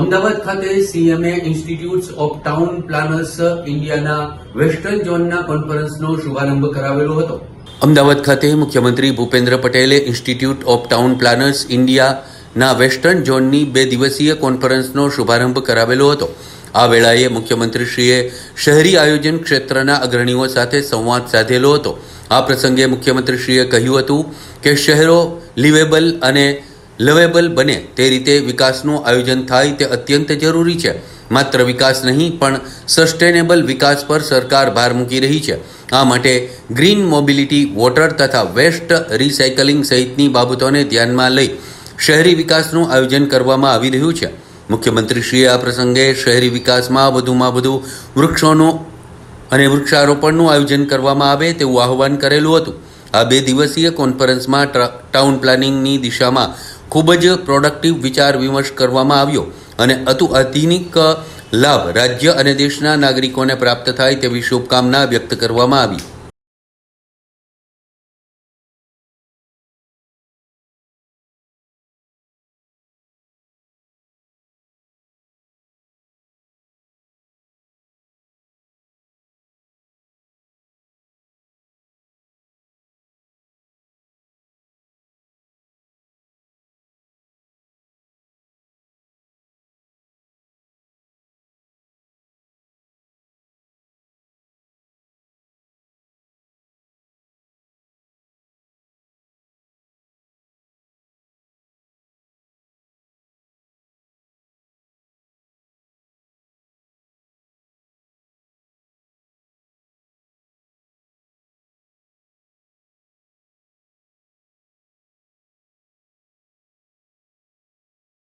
અમદાવાદ ખાતે સીએમએ institutes of town planners ઇન્ડિયાના વેસ્ટર્ન ઝોનના કોન્ફરન્સનો શુભારંભ કરાવેલો હતો. અમદાવાદ ખાતે મુખ્યમંત્રી ભૂપેન્દ્ર પટેલે ઇન્સ્ટિટ્યૂટ ઓફ ટાઉન પ્લાનર્સ ઇન્ડિયાના વેસ્ટર્ન ઝોનની બે દિવસીય કોન્ફરન્સનો શુભારંભ કરાવેલો હતો. આ વેળાએ મુખ્યમંત્રીશ્રીએ શહેરી આયોજન ક્ષેત્રના અગ્રણીઓ સાથે સંવાદ સાધેલો હતો. આ પ્રસંગે મુખ્યમંત્રીશ્રીએ કહ્યું હતું કે શહેરો લિવેબલ અને લવેબલ બને. તે રીતે વિકાસનું આયોજન થાય તે અત્યંત જરૂરી છે. માત્ર વિકાસ નહીં, પણ સસ્ટેનેબલ વિકાસ પર સરકાર ભાર મૂકી રહી છે. આ માટે ગ્રીન મોબિલિટી વોટર તથા વેસ્ટ રિસાયકલિંગ સહિતની બાબતોને ધ્યાનમાં લઈ શહેરી વિકાસનું આયોજન કરવામાં આવી રહ્યું છે. મુખ્યમંત્રીશ્રીએ આ પ્રસંગે શહેરી વિકાસમાં વધુમાં વધુ વૃક્ષોનું અને વૃક્ષારોપણનું આયોજન કરવામાં આવે તેવું આહવાન કરેલું હતું. આ બે દિવસીય કોન્ફરન્સમાં ટાઉન પ્લાનિંગની દિશામાં ખૂબ જ પ્રોડક્ટિવ વિચાર વિમર્શ કરવામાં આવ્યો અને અતુ આધુનિક લાભ રાજ્ય અને દેશના નાગરિકોને પ્રાપ્ત થાય તેવી શુભકામના વ્યક્ત કરવામાં આવી.